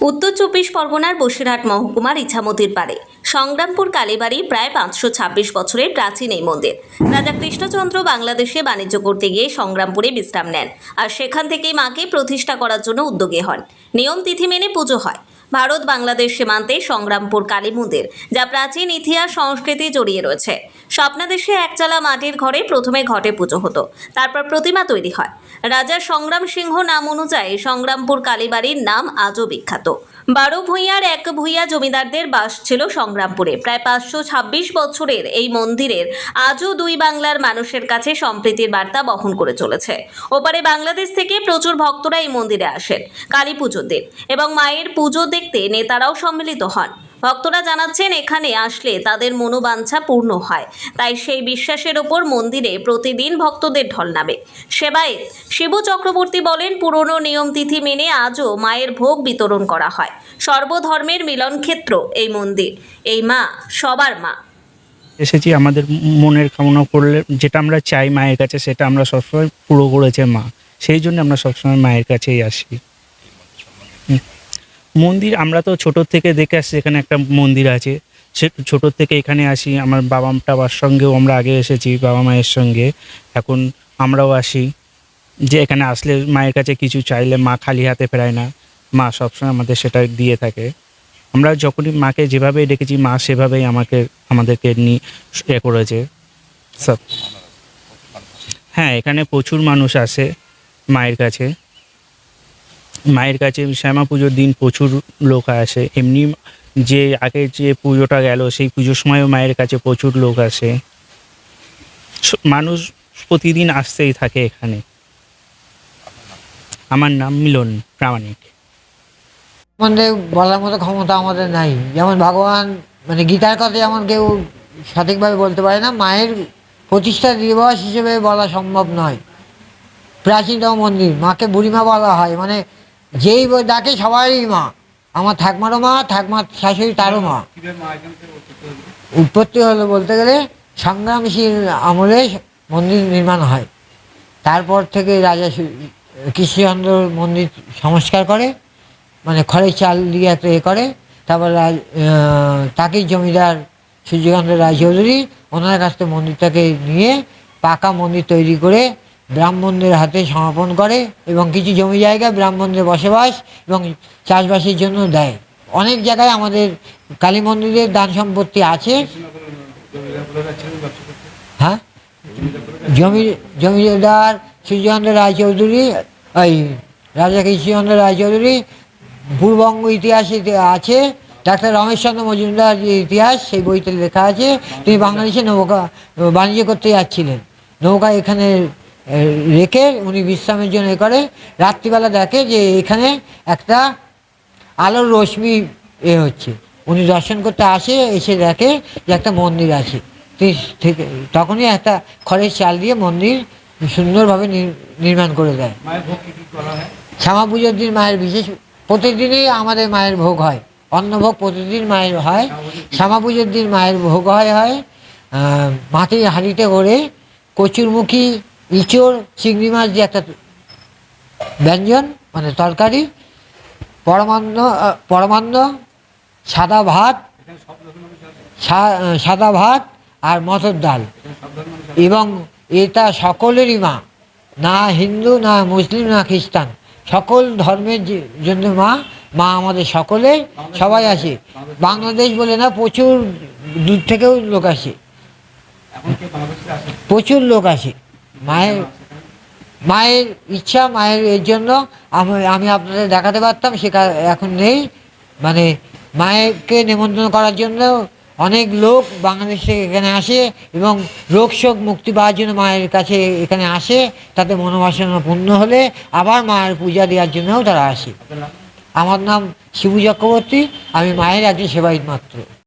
উত্তর চব্বিশ পরগনার বসিরহাট মহকুমার ইছামতির পারে সংগ্রামপুর কালীবাড়ি প্রায় পাঁচশো ছাব্বিশ বছরের প্রাচীন এই মন্দির। রাজা কৃষ্ণচন্দ্র বাংলাদেশে বাণিজ্য করতে গিয়ে সংগ্রামপুরে বিশ্রাম নেন। আর সেখান থেকেই মাকে প্রতিষ্ঠা করার জন্য উদ্যোগী হন। নিয়ম তিথি মেনে পুজো হয়। ভারত বাংলাদেশ সীমান্তে সংগ্রামপুর কালী মন্দির, যা প্রাচীন ইতিহাস সংস্কৃতি জড়িয়ে রয়েছে। স্বপ্নাদেশে একচালা মাটির ঘরে প্রথমে ঘটে পুজো হতো, তারপর প্রতিমা তৈরি হয়। রাজা সংগ্রাম সিংহ নাম অনুযায়ী সংগ্রামপুর কালীবাড়ির নাম আজও বিখ্যাত। বারো ভূঁইয়ার এক ভূঁইয়া জমিদারদের বাস ছিল সংগ্রামপুরে। প্রায় পাঁচশো ছাব্বিশ বছরের এই মন্দিরের আজও দুই বাংলার মানুষের কাছে সম্প্রীতির বার্তা বহন করে চলেছে। ওপারে বাংলাদেশ থেকে প্রচুর ভক্তরা এই মন্দিরে আসেন, কালী পুজোর দিন এবং মায়ের পুজো দেখতে নেতারাও সম্মিলিত হন। ভক্তরা জানাচ্ছেন, এখানে আসলে তাদের মনোবাঞ্ছা পূর্ণ হয়। তাই সেই বিশ্বাসের ওপর মন্দিরে প্রতিদিন ভক্তদের ঢল নামে। সেবায়েত শিবু চক্রবর্তী বলেন, পুরনো নিয়ম তিথি মেনে আজও মায়ের ভোগ বিতরণ করা হয়। সর্বধর্মের মিলন ক্ষেত্র এই মন্দির। এই মা সবার মা। এসেছি আমাদের মনের কামনা করলে যেটা আমরা চাই মায়ের কাছে, সেটা আমরা সবসময় পুরো করেছে মা। সেই জন্য আমরা সবসময় মায়ের কাছেই আসি। মন্দির আমরা তো ছোট থেকে দেখে আসছি, এখানে একটা মন্দির আছে। সে ছোট থেকে এখানে আসি, আমার বাবা টাবার সঙ্গেও আমরা আগে এসেছি, বাবা মায়ের সঙ্গে। এখন আমরাও আসি। যে এখানে আসলে মায়ের কাছে কিছু চাইলে মা খালি হাতে ফেরায় না, মা সবসময় আমাদের সেটা দিয়ে থাকে। আমরা যখনই মাকে যেভাবে ডেকেছি, মা সেভাবেই আমাকে, আমাদেরকে নিয়ে করেছে। সব। হ্যাঁ এখানে প্রচুর মানুষ আসে মায়ের কাছে। মায়ের কাছে শ্যামা পুজোর দিন প্রচুর লোক আসে। এমনি যে আগে যে পুজোটা গেল, সেই পুজোর সময়ও মায়ের কাছে প্রচুর লোক আসে। মানুষ প্রতিদিন আসতেই থাকে এখানে। আমার নাম মিলন প্রামাণিক। আমাদের বলার মতো ক্ষমতা আমাদের নাই। যেমন ভগবান মানে গীতার কথা যেমন কেউ সঠিকভাবে বলতে পারে না, মায়ের প্রতিষ্ঠা দিবস হিসেবে বলা সম্ভব নয়। প্রাচীনতম মন্দির, মাকে বুড়িমা বলা হয়। মানে যেই ডাকে সবারই মা। আমার ঠাকমারও মা, ঠাকমার শাশুড়ি তারও মা। উৎপত্তি হলো বলতে গেলে সংগ্রামশীল আমলে মন্দির নির্মাণ হয়। তারপর থেকে রাজা কৃষ্ণচন্দ্র মন্দির সংস্কার করে মানে খড়ের চাল দিয়ে একটা এ করে। তারপর তাকেই জমিদার সূর্যকান্ত রায়চৌধুরী ওনার কাছ থেকে মন্দিরটাকে নিয়ে পাকা মন্দির তৈরি করে ব্রাহ্মণদের হাতে সমর্পণ করে এবং কিছু জমি জায়গা ব্রাহ্মণদের বসবাস এবং চাষবাসের জন্য দেয়। অনেক জায়গায় আমাদের কালী মন্দিরের দান সম্পত্তি আছে। হ্যাঁ? জমি, জমিদার সূর্যকান্ত রায়চৌধুরী, ওই রাজা কৃষ্ণচন্দ্র রায়চৌধুরী পূর্ববঙ্গ ইতিহাসে আছে। ডাক্তার রমেশচন্দ্র মজুমদার যে ইতিহাস, সেই বইতে লেখা আছে। তিনি বাংলাদেশে নৌকা, বাণিজ্য করতে যাচ্ছিলেন। নৌকা এখানে রেখে উনি বিশ্রামের জন্য এ করে। রাত্রিবেলা দেখে যে এখানে একটা আলোর রশ্মি এ হচ্ছে। উনি দর্শন করতে আসে এসে দেখে যে একটা মন্দির আছে। থেকে তখনই একটা খড়ের চাল দিয়ে মন্দির সুন্দরভাবে নির- নির্মাণ করে দেয়। শ্যামা পুজোর দিন মায়ের বিশেষ প্রতিদিনই আমাদের মায়ের ভোগ হয়। অন্নভোগ প্রতিদিন মায়ের হয়। শ্যামা পুজোর দিন। মায়ের ভোগ হয় হয়। মাটির হাঁড়িতে করে কচুরমুখী ইঁচড় চিংড়ি মাছ দিয়ে একটা ব্যঞ্জন মানে তরকারি পরমান্ন পরমান্ন সাদা ভাত সাদা ভাত আর মটর ডাল। এবং এটা সকলেরই মা না হিন্দু না মুসলিম না খ্রিস্টান। সকল ধর্মের যে- জন্য মা মা আমাদের সকলে সবাই আসে। বাংলাদেশ বলে না প্রচুর দূর থেকেও লোক আসে? প্রচুর লোক আসে। মায়ের মায়ের ইচ্ছা, মায়ের এর জন্য আমি আমি আপনাদের দেখাতে পারতাম সেটা এখন নেই। মানে মায়েরকে নিমন্ত্রণ করার জন্য অনেক লোক বাংলাদেশ এখানে আসে এবং রোগ শোক মুক্তি পাওয়ার জন্য মায়ের কাছে এখানে আসে, তাতে মনোবাসনা পূর্ণ হলে আবার মায়ের পূজা দেওয়ার জন্যও তারা আসে। আমার নাম শিবু চক্রবর্তী, আমি মায়ের একজন সেবায়িত মাত্র।